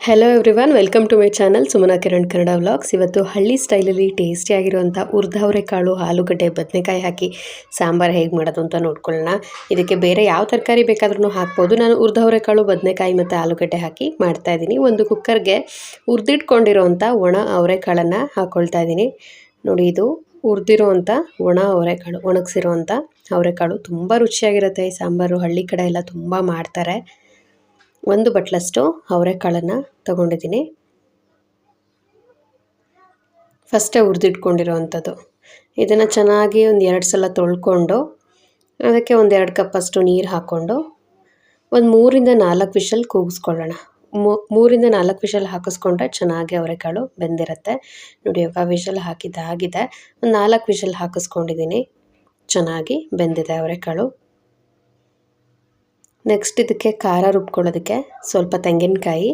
Hello everyone welcome to my channel Sumana Kiran Kannada vlogs ಇವತ್ತು ಹಳ್ಳಿ ಸ್ಟೈಲಲ್ಲಿ ಟೇಸ್ಟಿಯಾಗಿರುವಂಥ ಕಾಳು ಆಲೂಗಡ್ಡೆ, ಬದನೆಕಾಯಿ ಹಾಕಿ ಸಾಂಬಾರು ಹೇಗೆ ಮಾಡೋದು ಅಂತ ನೋಡ್ಕೊಳ್ಳೋಣ. ಇದಕ್ಕೆ ಬೇರೆ ಯಾವ ತರಕಾರಿ ಬೇಕಾದ್ರೂ ಹಾಕ್ಬೋದು. ನಾನು ಕಾಳು ಬದನೆಕಾಯಿ ಮತ್ತು ಆಲೂಗಡ್ಡೆ ಹಾಕಿ ಮಾಡ್ತಾ ಇದ್ದೀನಿ. ಒಂದು ಕುಕ್ಕರ್ಗೆ ಹುರಿದಿಟ್ಕೊಂಡಿರೋವಂಥ ಒಣ ಅವರೆಕಾಳನ್ನು ಹಾಕ್ಕೊಳ್ತಾ ಇದ್ದೀನಿ. ನೋಡಿ, ಇದು ಹುರಿದಿರೋವಂಥ ಒಣ ಅವರೆಕಾಳು ಒಣಗಿಸಿರೋವಂಥ ಅವರೆಕಾಳು. ತುಂಬ ರುಚಿಯಾಗಿರುತ್ತೆ ಈ ಸಾಂಬಾರು. ಹಳ್ಳಿ ಕಡೆ ಎಲ್ಲ ತುಂಬ ಮಾಡ್ತಾರೆ. ಒಂದು ಬಟ್ಲಷ್ಟು ಅವರೆಕಾಳನ್ನು ತಗೊಂಡಿದ್ದೀನಿ. ಫಸ್ಟೇ ಹುರಿದಿಟ್ಕೊಂಡಿರೋ ಅಂಥದ್ದು ಇದನ್ನು ಚೆನ್ನಾಗಿ ಒಂದು ಎರಡು ಸಲ ತೊಳ್ಕೊಂಡು ಅದಕ್ಕೆ ಒಂದು ಎರಡು ಕಪ್ಪಷ್ಟು ನೀರು ಹಾಕ್ಕೊಂಡು ಒಂದು ಮೂರಿಂದ ನಾಲ್ಕು ವಿಷಲ್ ಕೂಗಿಸ್ಕೊಳ್ಳೋಣ. ಮೂರಿಂದ ನಾಲ್ಕು ವಿಷಲ್ ಹಾಕಿಸ್ಕೊಂಡ್ರೆ ಚೆನ್ನಾಗಿ ಅವರೆಕಾಳು ಬೆಂದಿರುತ್ತೆ. ನೋಡಿ ಇವಾಗ ವಿಷಲ್ ಹಾಕಿದ್ದಾಗಿದೆ. ಒಂದು ನಾಲ್ಕು ವಿಷಲ್ ಹಾಕಿಸ್ಕೊಂಡಿದ್ದೀನಿ. ಚೆನ್ನಾಗಿ ಬೆಂದಿದೆ ಅವರೆಕಾಳು. ನೆಕ್ಸ್ಟ್ ಇದಕ್ಕೆ ಖಾರ ರುಬ್ಕೊಳ್ಳೋದಕ್ಕೆ ಸ್ವಲ್ಪ ತೆಂಗಿನಕಾಯಿ,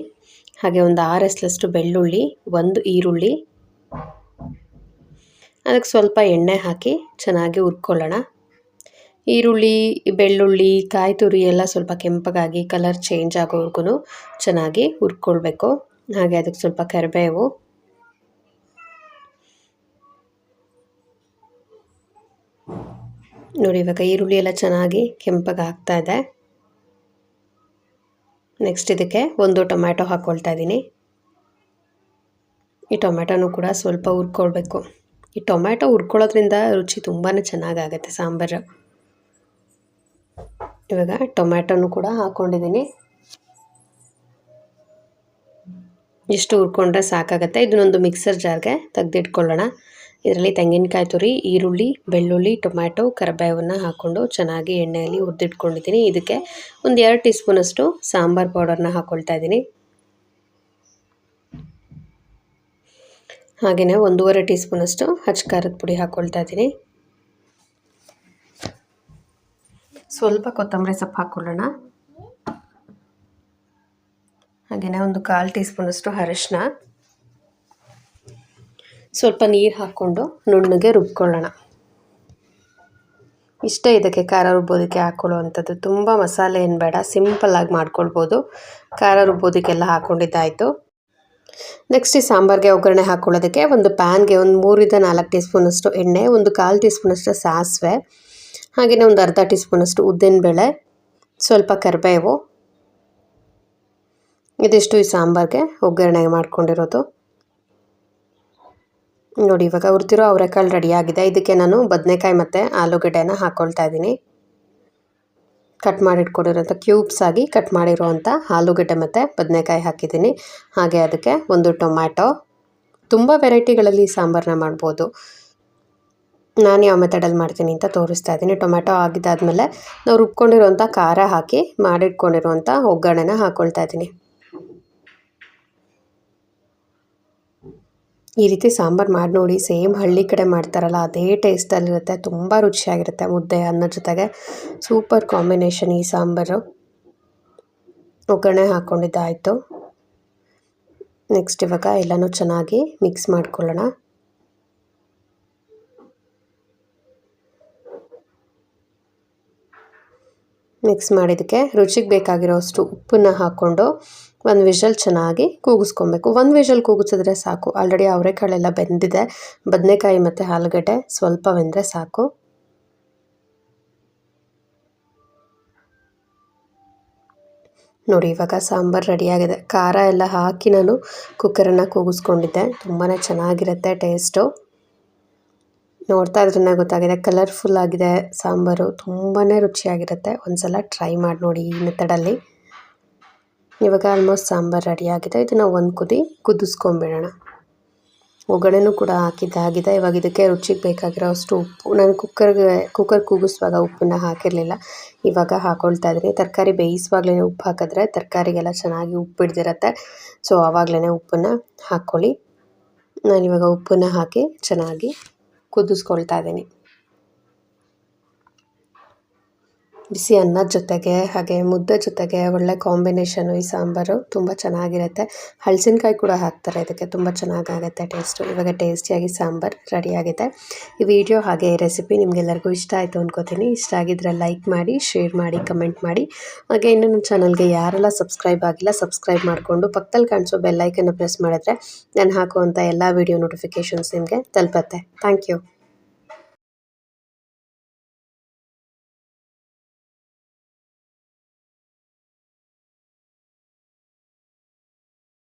ಹಾಗೆ ಒಂದು ಆರು ಎಸ್ಲಷ್ಟು ಬೆಳ್ಳುಳ್ಳಿ, ಒಂದು ಈರುಳ್ಳಿ. ಅದಕ್ಕೆ ಸ್ವಲ್ಪ ಎಣ್ಣೆ ಹಾಕಿ ಚೆನ್ನಾಗಿ ಹುರ್ಕೊಳ್ಳೋಣ. ಈರುಳ್ಳಿ, ಬೆಳ್ಳುಳ್ಳಿ ಕಾಯಿ ತುರಿ ಎಲ್ಲ ಸ್ವಲ್ಪ ಕೆಂಪಗಾಗಿ ಕಲರ್ ಚೇಂಜ್ ಆಗೋವರೆಗೂ ಚೆನ್ನಾಗಿ ಹುರ್ಕೊಳ್ಬೇಕು. ಹಾಗೆ ಅದಕ್ಕೆ ಸ್ವಲ್ಪ ಕರಿಬೇವು. ನೋಡಿ, ಇವಾಗ ಈರುಳ್ಳಿ ಎಲ್ಲ ಚೆನ್ನಾಗಿ ಕೆಂಪಗೆ ಆಗ್ತಾ ಇದೆ. ನೆಕ್ಸ್ಟ್ ಇದಕ್ಕೆ ಒಂದು ಟೊಮ್ಯಾಟೊ ಹಾಕ್ಕೊಳ್ತಾ ಇದ್ದೀನಿ. ಈ ಟೊಮ್ಯಾಟೊನೂ ಕೂಡ ಸ್ವಲ್ಪ ಹುರ್ಕೊಳ್ಬೇಕು. ಈ ಟೊಮ್ಯಾಟೊ ಹುರ್ಕೊಳ್ಳೋದ್ರಿಂದ ರುಚಿ ತುಂಬಾ ಚೆನ್ನಾಗಾಗತ್ತೆ ಸಾಂಬಾರು. ಇವಾಗ ಟೊಮ್ಯಾಟೊನೂ ಕೂಡ ಹಾಕ್ಕೊಂಡಿದ್ದೀನಿ ಇಷ್ಟು ಹುರ್ಕೊಂಡ್ರೆ ಸಾಕಾಗತ್ತೆ. ಇದನ್ನೊಂದು ಮಿಕ್ಸರ್ ಜಾರ್ಗೆ ತೆಗೆದಿಟ್ಕೊಳ್ಳೋಣ. ಇದರಲ್ಲಿ ತೆಂಗಿನಕಾಯಿ ತುರಿ, ಈರುಳ್ಳಿ, ಬೆಳ್ಳುಳ್ಳಿ, ಟೊಮ್ಯಾಟೊ, ಕರಿಬೇವನ್ನು ಹಾಕ್ಕೊಂಡು ಚೆನ್ನಾಗಿ ಎಣ್ಣೆಯಲ್ಲಿ ಹುರಿದಿಟ್ಕೊಂಡಿದ್ದೀನಿ. ಇದಕ್ಕೆ ಒಂದು ಎರಡು ಟೀ ಸ್ಪೂನಷ್ಟು ಸಾಂಬಾರು ಪೌಡರ್ನ ಹಾಕ್ಕೊಳ್ತಾ ಇದ್ದೀನಿ. ಹಾಗೆಯೇ ಒಂದೂವರೆ ಟೀ ಸ್ಪೂನಷ್ಟು ಹಚ್ಚ ಖಾರದ ಪುಡಿ ಹಾಕ್ಕೊಳ್ತಾ ಇದ್ದೀನಿ. ಸ್ವಲ್ಪ ಕೊತ್ತಂಬರಿ ಸೊಪ್ಪು ಹಾಕ್ಕೊಳ್ಳೋಣ ಹಾಗೆಯೇ ಒಂದು ಕಾಲು ಟೀ ಸ್ಪೂನಷ್ಟು ಅರಿಶಿನ ಸ್ವಲ್ಪ ನೀರು ಹಾಕ್ಕೊಂಡು ನುಣ್ಣಗೆ ರುಬ್ಕೊಳ್ಳೋಣ. ಇಷ್ಟೇ ಇದಕ್ಕೆ ಖಾರ ರುಬ್ಬೋದಕ್ಕೆ ಹಾಕ್ಕೊಳ್ಳುವಂಥದ್ದು ತುಂಬ ಮಸಾಲೆ ಏನು ಬೇಡ ಸಿಂಪಲ್ಲಾಗಿ ಮಾಡ್ಕೊಳ್ಬೋದು. ಖಾರ ರುಬ್ಬೋದಕ್ಕೆಲ್ಲ ಹಾಕ್ಕೊಂಡಿದ್ದಾಯಿತು ನೆಕ್ಸ್ಟ್ ಈ ಸಾಂಬಾರಿಗೆ ಒಗ್ಗರಣೆ ಹಾಕ್ಕೊಳ್ಳೋದಕ್ಕೆ ಒಂದು ಪ್ಯಾನ್ಗೆ ಒಂದು ಮೂರಿಂದ ನಾಲ್ಕು ಟೀ ಸ್ಪೂನಷ್ಟು ಎಣ್ಣೆ, ಒಂದು ಕಾಲು ಟೀ ಸ್ಪೂನಷ್ಟು ಸಾಸಿವೆ ಹಾಗೆಯೇ ಒಂದು ಅರ್ಧ ಟೀ ಸ್ಪೂನಷ್ಟು ಉದ್ದಿನಬೇಳೆ, ಸ್ವಲ್ಪ ಕರಿಬೇವು. ಇದಿಷ್ಟು ಈ ಸಾಂಬಾರಿಗೆ ಒಗ್ಗರಣೆ ಮಾಡ್ಕೊಂಡಿರೋದು. ನೋಡಿ, ಇವಾಗ ಹುರ್ತಿರೋ ಅವರೆಕಾಳು ರೆಡಿಯಾಗಿದೆ ಇದಕ್ಕೆ ನಾನು ಬದನೆಕಾಯಿ ಮತ್ತು ಆಲೂಗಡ್ಡೆನ ಹಾಕ್ಕೊಳ್ತಾ ಇದ್ದೀನಿ. ಕಟ್ ಮಾಡಿಟ್ಕೊಂಡಿರೋಂಥ ಕ್ಯೂಬ್ಸ್ ಆಗಿ ಕಟ್ ಮಾಡಿರೋವಂಥ ಆಲೂಗಡ್ಡೆ ಮತ್ತು ಬದನೆಕಾಯಿ ಹಾಕಿದ್ದೀನಿ. ಹಾಗೆ ಅದಕ್ಕೆ ಒಂದು ಟೊಮ್ಯಾಟೊ. ತುಂಬ ವೆರೈಟಿಗಳಲ್ಲಿ ಸಾಂಬಾರನ್ನ ಮಾಡ್ಬೋದು. ನಾನು ಯಾವ ಮೆಥಡಲ್ಲಿ ಮಾಡ್ತೀನಿ ಅಂತ ತೋರಿಸ್ತಾ ಇದ್ದೀನಿ. ಟೊಮ್ಯಾಟೊ ಆಗಿದ್ದಾದಮೇಲೆ ನಾವು ರುಬ್ಕೊಂಡಿರೋಂಥ ಖಾರ ಹಾಕಿ ಮಾಡಿಟ್ಕೊಂಡಿರುವಂಥ ಒಗ್ಗರಣೆನ ಹಾಕ್ಕೊಳ್ತಾ ಇದ್ದೀನಿ. ಈ ರೀತಿ ಸಾಂಬಾರು ಮಾಡಿ ನೋಡಿ, ಸೇಮ್ ಹಳ್ಳಿ ಕಡೆ ಮಾಡ್ತಾರಲ್ಲ, ಅದೇ ಟೇಸ್ಟಲ್ಲಿರುತ್ತೆ ತುಂಬ ರುಚಿಯಾಗಿರುತ್ತೆ ಮುದ್ದೆ ಅನ್ನ ಜೊತೆಗೆ. ಸೂಪರ್ ಕಾಂಬಿನೇಷನ್ ಈ ಸಾಂಬಾರು. ಒಗ್ಗರಣೆ ಹಾಕ್ಕೊಂಡಿದ್ದಾಯಿತು ನೆಕ್ಸ್ಟ್ ಇವಾಗ ಎಲ್ಲನೂ ಚೆನ್ನಾಗಿ ಮಿಕ್ಸ್ ಮಾಡ್ಕೊಳ್ಳೋಣ. ಮಿಕ್ಸ್ ಮಾಡಿದ್ದಕ್ಕೆ ರುಚಿಗೆ ಬೇಕಾಗಿರೋ ಅಷ್ಟು ಉಪ್ಪನ್ನು ಹಾಕ್ಕೊಂಡು ಒಂದು ವಿಷಲ್ ಚೆನ್ನಾಗಿ ಕೂಗಿಸ್ಕೊಬೇಕು. ಒಂದು ವಿಷಲ್ ಕೂಗಿಸಿದ್ರೆ ಸಾಕು. ಆಲ್ರೆಡಿ ಅವರೆಕಾಳೆಲ್ಲ ಬೆಂದಿದೆ. ಬದನೆಕಾಯಿ ಮತ್ತು ಆಲೂಗಡ್ಡೆ ಸ್ವಲ್ಪ ಬೆಂದರೆ ಸಾಕು. ನೋಡಿ, ಇವಾಗ ಸಾಂಬಾರು ರೆಡಿಯಾಗಿದೆ. ಖಾರ ಎಲ್ಲ ಹಾಕಿ ನಾನು ಕುಕ್ಕರನ್ನು ಕೂಗಿಸ್ಕೊಂಡಿದ್ದೆ. ತುಂಬಾ ಚೆನ್ನಾಗಿರುತ್ತೆ ಟೇಸ್ಟು ನೋಡ್ತಾ ಇದ್ರೆ ಗೊತ್ತಾಗಿದೆ. ಕಲರ್ಫುಲ್ ಆಗಿದೆ, ಸಾಂಬಾರು ತುಂಬಾ ರುಚಿಯಾಗಿರುತ್ತೆ. ಒಂದು ಸಲ ಟ್ರೈ ಮಾಡಿ ನೋಡಿ ಈ ಮೆಥಡಲ್ಲಿ ಇವಾಗ ಆಲ್ಮೋಸ್ಟ್ ಸಾಂಬಾರು ರೆಡಿಯಾಗಿದೆ ಇದನ್ನು ಒಂದು ಕುದಿ ಕುದಿಸ್ಕೊಂಬಿಡೋಣ. ಒಗ್ಗರಣೆನೂ ಕೂಡ ಹಾಕಿದ್ದಾಗಿದೆ ಇವಾಗ ಇದಕ್ಕೆ ರುಚಿಗೆ ಬೇಕಾಗಿರೋ ಅಷ್ಟು ಉಪ್ಪು. ನಾನು ಕುಕ್ಕರ್ಗೆ ಕುಕ್ಕರ್ ಕೂಗಿಸುವಾಗ ಉಪ್ಪನ್ನ ಹಾಕಿರಲಿಲ್ಲ. ಇವಾಗ ಹಾಕ್ಕೊಳ್ತಾ ಇದ್ದೀನಿ. ತರಕಾರಿ ಬೇಯಿಸುವಾಗಲೇ ಉಪ್ಪು ಹಾಕಿದ್ರೆ ತರಕಾರಿಗೆಲ್ಲ ಚೆನ್ನಾಗಿ ಉಪ್ಪು ಹಿಡ್ದಿರತ್ತೆ. ಸೊ ಆವಾಗಲೇ ಉಪ್ಪನ್ನು ಹಾಕ್ಕೊಳ್ಳಿ. ನಾನಿವಾಗ ಉಪ್ಪನ್ನು ಹಾಕಿ ಚೆನ್ನಾಗಿ ಕುದಿಸ್ಕೊಳ್ತಾ ಇದ್ದೀನಿ. ಬಿಸಿ ಅನ್ನದ ಜೊತೆಗೆ ಹಾಗೆ ಮುದ್ದೆ ಜೊತೆಗೆ ಒಳ್ಳೆ ಕಾಂಬಿನೇಷನು ಈ ಸಾಂಬಾರು ತುಂಬ ಚೆನ್ನಾಗಿರುತ್ತೆ. ಹಲಸಿನಕಾಯಿ ಕೂಡ ಹಾಕ್ತಾರೆ, ಇದಕ್ಕೆ ತುಂಬ ಚೆನ್ನಾಗಾಗುತ್ತೆ ಟೇಸ್ಟು ಇವಾಗ ಟೇಸ್ಟಿಯಾಗಿ ಸಾಂಬಾರು ರೆಡಿಯಾಗಿದೆ ಈ ವಿಡಿಯೋ ಹಾಗೆ ಈ ರೆಸಿಪಿ ನಿಮಗೆಲ್ಲರಿಗೂ ಇಷ್ಟ ಆಯಿತು ಅಂದ್ಕೋತೀನಿ ಇಷ್ಟ ಆಗಿದ್ರೆ ಲೈಕ್ ಮಾಡಿ ಶೇರ್ ಮಾಡಿ ಕಮೆಂಟ್ ಮಾಡಿ. ಹಾಗೆ ಇನ್ನು ನನ್ನ ಚಾನಲ್ಗೆ ಯಾರೆಲ್ಲ ಸಬ್ಸ್ಕ್ರೈಬ್ ಆಗಿಲ್ಲ ಸಬ್ಸ್ಕ್ರೈಬ್ ಮಾಡಿಕೊಂಡು ಪಕ್ಕದಲ್ಲಿ ಕಾಣಿಸೋ ಬೆಲ್ಲೈಕನ್ನು ಪ್ರೆಸ್ ಮಾಡಿದ್ರೆ ನಾನು ಹಾಕುವಂಥ ಎಲ್ಲ ವಿಡಿಯೋ ನೋಟಿಫಿಕೇಷನ್ಸ್ ನಿಮಗೆ ತಲುಪತ್ತೆ. Thank you